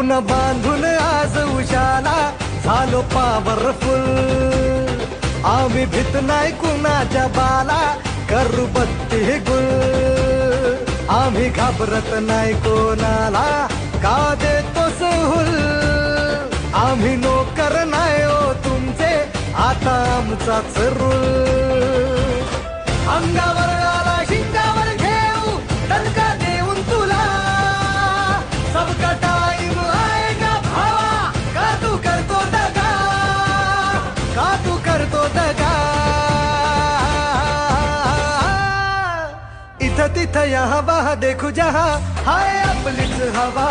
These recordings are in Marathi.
स्वप्न बांधून आज उशाला झालो पॉवरफुल आम्ही भीत नाही कुणाच्या बाला करू बत्ती गुल. आम्ही घाबरत नाही कोणाला का देतो सहूल? आम्ही नोकर नाही हो तुमचे आता आमचाच रूल अंगावर इथं तिथं यहाँ वहा देखू जहा. हाय आपलीच हवा.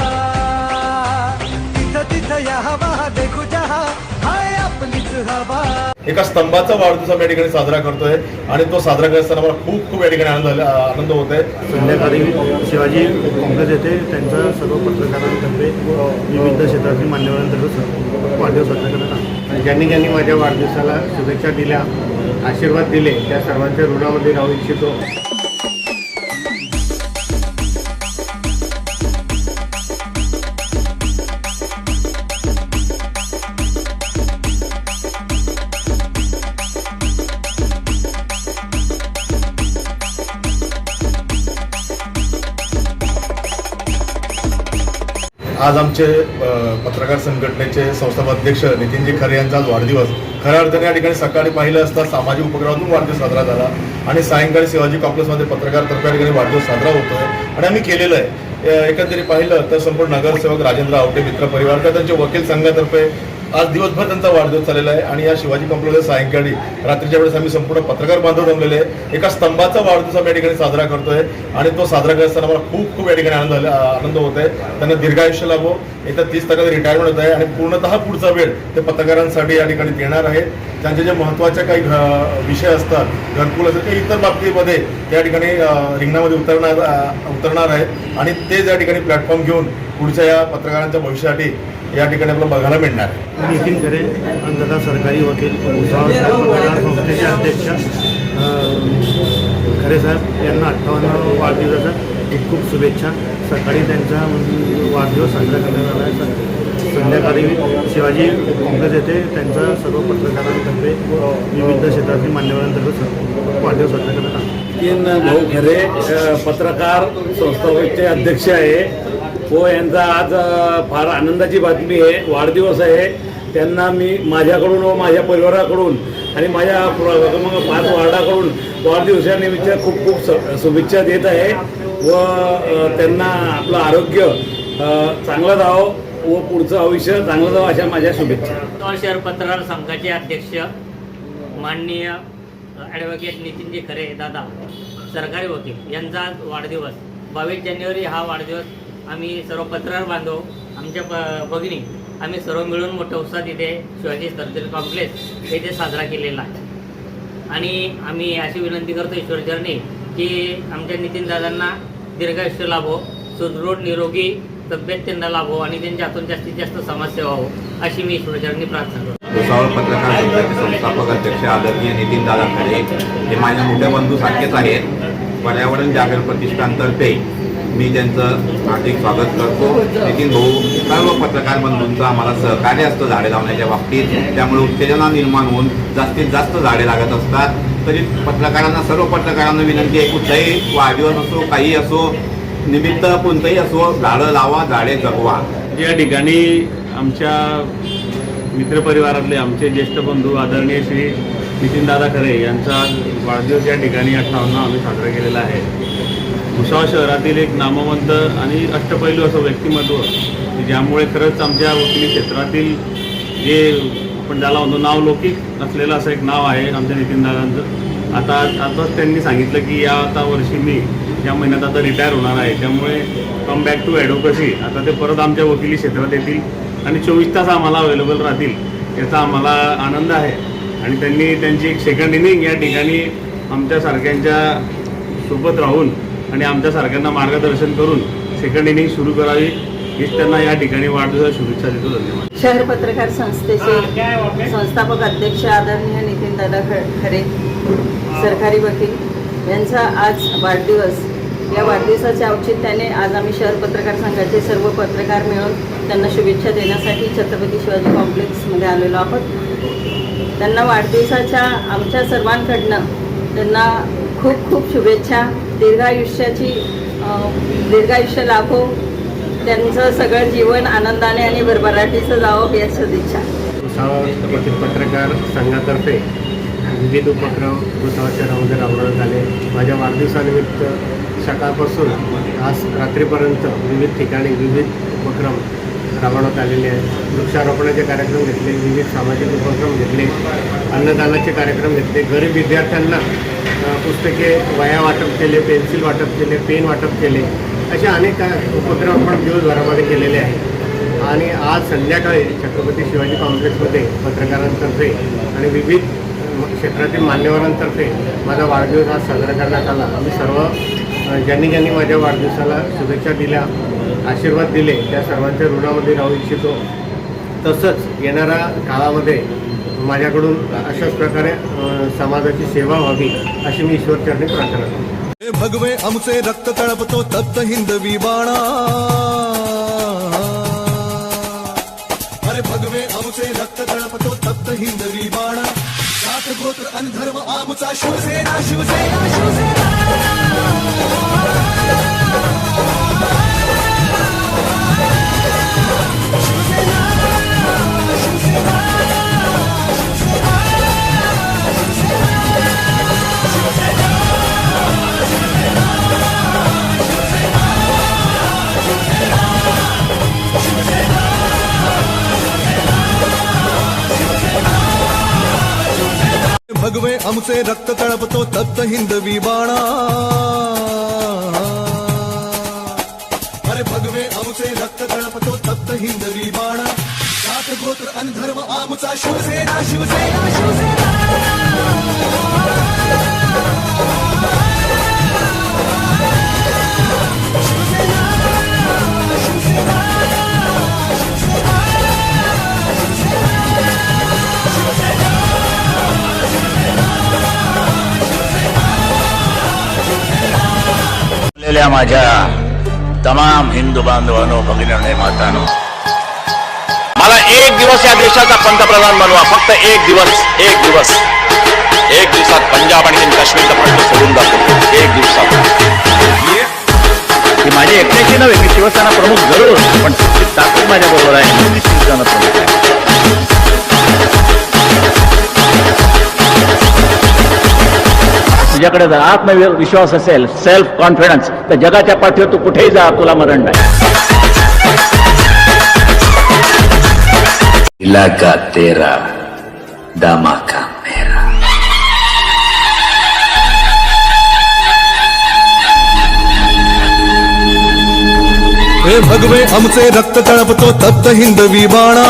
इथं तिथं यहाँ वहा देखू जहा. हाय आपलीच हवा. एका स्तंभाचा वाढदिवस आम्ही या ठिकाणी साजरा करतोय आणि तो साजरा करत असताना मला खूप खूप या ठिकाणी आनंद झाला- आनंद होत आहे संध्याकाळी शिवाजी काँग्रेस येथे त्यांचा सर्व पत्रकारांतर्फे विविध क्षेत्रातील मान्यवरांतर्फे वाढदिवस साजरा करण्यात आला. ज्यांनी ज्यांनी माझ्या वाढदिवसाला शुभेच्छा दिल्या आशीर्वाद दिले त्या सर्वांच्या ऋणामध्ये राहू इच्छितो. आज आमचे पत्रकार संघटनेचे संस्थापक अध्यक्ष नितीनजी खरे यांचा आज वाढदिवस. खऱ्या अर्थाने या ठिकाणी सकाळी पाहिलं असता सामाजिक उपक्रमातून वाढदिवस साजरा झाला आणि सायंकाळी शिवाजी कॉम्प्लेक्समध्ये पत्रकार तर्फे या ठिकाणी वाढदिवस साजरा होतोय आणि आम्ही केलेलं आहे. एकंदरीत पाहिलं तर संपूर्ण नगरसेवक राजेंद्र आवटे मित्र परिवार तर त्यांचे वकील संघातर्फे आज दिवसभर त्यांचा वाढदिवस चाललेला आहे आणि या शिवाजी कॉम्प्लेक्स सायंकाळी रात्रीच्या वेळेस आम्ही संपूर्ण पत्रकार बांधव जमलेले आहे. एका स्तंभाचा वाढदिवस आम्ही या ठिकाणी साजरा करतोय आणि तो साजरा करत असताना मला खूप खूप या ठिकाणी आनंद झाला- आनंद होत आहे त्यांना दीर्घायुष्य लाभो. येत्या तीस तारखेला रिटायरमेंट होत आहे आणि पूर्णतः पुढचा वेळ ते पत्रकारांसाठी या ठिकाणी देणार आहे. ज्यांच्या जे महत्त्वाच्या काही घ- विषय असतात घरकुल असेल किंवा इतर बाबतीमध्ये त्या ठिकाणी रिंगणामध्ये उतरणार उतरणार आहेत. आणि ते ज्या ठिकाणी प्लॅटफॉर्म घेऊन पुढच्या या पत्रकारांच्या भविष्यासाठी या ठिकाणी आपल्याला बघायला मिळणार आहे. नितीन खरे अंधता सरकारी वकील संस्थेचे अध्यक्ष. खरे साहेब यांना अठ्ठावन्न वाढदिवसाच्या खूप खूप शुभेच्छा. सकाळी त्यांचा वाढदिवस साजरा करण्यात आला आहे. संध्याकाळी शिवाजी काँग्रेस येथे त्यांचा सर्व पत्रकारांतर्फे विविध क्षेत्रातील मान्यवरांतर्फे वाढदिव साजरा करण्यात आला. तीन भाऊ खरे पत्रकार संस्थापकचे अध्यक्ष आहे. व यांचा आज फार आनंदाची बातमी आहे. वाढदिवस आहे. त्यांना मी माझ्याकडून व माझ्या परिवाराकडून आणि माझ्या पाच वार्डाकडून वाढदिवसानिमित्त खूप खूप स- शुभेच्छा देत आहे. व त्यांना आपलं आरोग्य चांगलं जावं व पुढचं आयुष्य चांगलं जावं अशा माझ्या शुभेच्छा. पुतळ शहर पत्रकार संघाचे अध्यक्ष माननीय ॲडव्होकेट नितीनजी खरे दादा सरकारी वकील यांचा आज वाढदिवस. बावीस जानेवारी हा वाढदिवस आम्ही सर्व पत्रकार बांधव आमच्या प भगिनी आम्ही सर्व मिळून मोठ्या उत्साहात इथे शिवाजी सर्जरी कॉम्प्लेक्स येथे साजरा केलेला आहे. आणि आम्ही अशी विनंती करतो ईश्वरचरणी की आमच्या नितीन दादांना दीर्घायुष्य लाभो सुदृढ निरोगी तब्येत त्यांना लाभो आणि त्यांच्या हातून जास्तीत जास्त समाजसेवा हो अशी मी ईश्वरचरणी प्रार्थना करतो. भुसावळ पत्रकार संघाचे संस्थापक अध्यक्ष आदरणीय नितीन दादा खडे हे माझ्या मोठ्या बंधू सारखेच आहेत. पर्यावरण जागरण प्रतिष्ठानतर्फे मी त्यांचं हार्दिक स्वागत करतो. नितीन भाऊ सर्व पत्रकार बंधूंचं आम्हाला सहकार्य असतं झाडे लावण्याच्या बाबतीत. त्यामुळे उत्तेजना निर्माण होऊन जास्तीत जास्त झाडे लागत असतात. तरी पत्रकारांना सर्व पत्रकारांना विनंती आहे कुठलाही वाढदिवस असो काही असो निमित्त कोणतंही असो झाडं लावा झाडे जगवा. या ठिकाणी आमच्या मित्रपरिवारातले आमचे ज्येष्ठ बंधू आदरणीय श्री नितीनदादा खरे यांचा वाढदिवस या ठिकाणी अठ्ठावन्न आम्ही साजरा केलेला आहे. भुसावळ शहरातील एक नामवंत आणि अष्टपैलू असं व्यक्तिमत्व की ज्यामुळे खरंच आमच्या वकिली क्षेत्रातील जे आपण ज्याला म्हणतो नाव लौकिक असलेलं असं एक नाव आहे आमच्या नितीनदादांचं आता आताच त्यांनी सांगितलं की या आता वर्षी मी या महिन्यात आता रिटायर होणार आहे. त्यामुळे कम बॅक टू ॲडव्होकसी आता ते परत आमच्या वकिली क्षेत्रात येतील आणि चोवीस तास आम्हाला अवेलेबल राहतील याचा आम्हाला आनंद आहे. आणि त्यांनी त्यांची एक सेकंड इनिंग या ठिकाणी आमच्यासारख्यांच्या सोबत राहून आणि आमच्यासारख्यांना मार्गदर्शन करून सेकंड इनिंग सुरू करावी हीच त्यांना या ठिकाणी वाढदिवसाच्या शुभेच्छा देतो. धन्यवाद. शहर पत्रकार संस्थेचे संस्थापक अध्यक्ष आदरणीय नितीनदादा ख खरे सरकारी वकील यांचा आज वाढदिवस. या वाढदिवसाच्या औचित्याने आज आम्ही शहर पत्रकार संघाचे सर्व पत्रकार मिळून त्यांना शुभेच्छा देण्यासाठी छत्रपती शिवाजी कॉम्प्लेक्समध्ये आलेलो आहोत. त्यांना वाढदिवसाच्या आमच्या सर्वांकडनं त्यांना खूप खूप शुभेच्छा. दीर्घायुष्याची दीर्घायुष्य लाभो. त्यांचं सगळं जीवन आनंदाने आणि भरभराटीचं जावं या सदिच्छा पत्रकार संघातर्फे विविध उपक्रम वृद्धाच्या राहून राबवण्यात आले. माझ्या वाढदिवसानिमित्त सकाळपासून आज रात्रीपर्यंत विविध ठिकाणी विविध उपक्रम राबवण्यात आलेले आहेत. वृक्षारोपणाचे कार्यक्रम घेतले विविध सामाजिक उपक्रम घेतले अन्नदानाचे कार्यक्रम घेतले. गरीब विद्यार्थ्यांना पुस्तके वया वाटप केले पेन्सिल वाटप केले पेन वाटप केले. असे अनेक उपक्रम आपण दिवसभरामध्ये केलेले आहेत. आणि आज संध्याकाळी छत्रपती शिवाजी कॉम्प्लेक्समध्ये पत्रकारांतर्फे आणि विविध क्षेत्रातील मान्यवरांतर्फे माझा वाढदिवस आज साजरा करण्यात आला. आम्ही सर्व ज्यांनी ज्यांनी माझ्या वाढदिवसाला शुभेच्छा दिल्या आशीर्वाद दिले त्या सर्वांच्या ऋणामध्ये राहू इच्छितो. तसंच येणाऱ्या काळामध्ये माझ्याकडून अशाच प्रकारे समाजाची सेवा व्हावी अशी मी ईश्वरचरणी प्रार्थना करतो. भगवे आमचे रक्त तळपतो तप्त हिंदवी बाणा. अरे भगवे आमचे रक्त तळपतो तप्त हिंदवी जात गोत्र अनधर्म आमचा शिवसेना शिवसेना शिवसेना. भगवे आमचे रक्त तळपतो तप्त हिंदवी बाणा. अरे भगवे आमचे रक्त तळपतो तप्त हिंदवी बाणा. जात गोत्र अनधर्म आमचा शिवसेना शिवसेना शिवसेना. असलेल्या माझ्या तमाम हिंदू बांधवांनो भगिनी मातानो. मला एक दिवस या देशाचा पंतप्रधान बनवा. फक्त एक दिवस एक दिवस. एक दिवसात पंजाब आणि काश्मीरचा प्रश्न सोडून जातो. एक दिवसात. ही माझी एकट्याची नव्हे मी शिवसेना प्रमुख जरूर. पण ताकद माझ्या बरोबर आहे. मी शिवसेना प्रमुख आहे. तुझ्याकडे जर आत्मविश्वास असेल सेल्फ कॉन्फिडन्स तर जगाच्या पाठीवर तू कुठेही जा तुला मरण नाही. इलाका तेरा दामाका मेरा. हे भगवे आमचे रक्त तळपतो तप्त हिंदवी बाणा.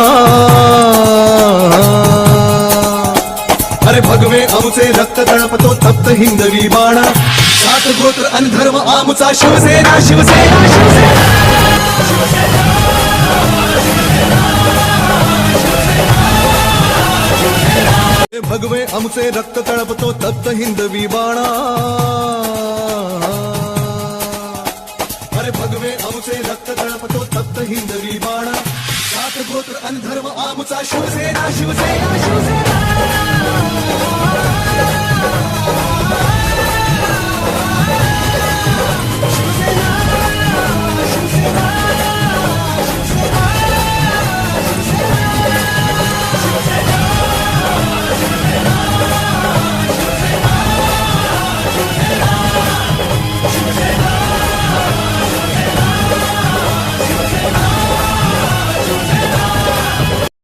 अरे भगवे आमचे रक्त तळपतो तप्त हिंदवी बाणा. सात गोत्र आणि धर्म आमचा शिवसेना शिवसेना शिवसेना. भगवे आमचे रक्त तळपतो तप्त हिंदवी बाणा. अरे भगवे आमचे रक्त तळपतो तप्त हिंदवी बाणा. सात गोत्र आणि धर्म आमचा शिवसेना शिवसेना शिवसेना.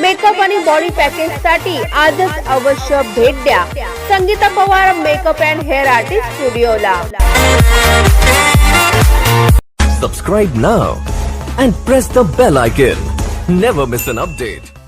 makeup आणि बॉडी पॅकेजसाठी आजच अवश्य भेट द्या. Sangeeta Pawar makeup and hair artist स्टुडिओला. Subscribe now and press the bell icon never miss an update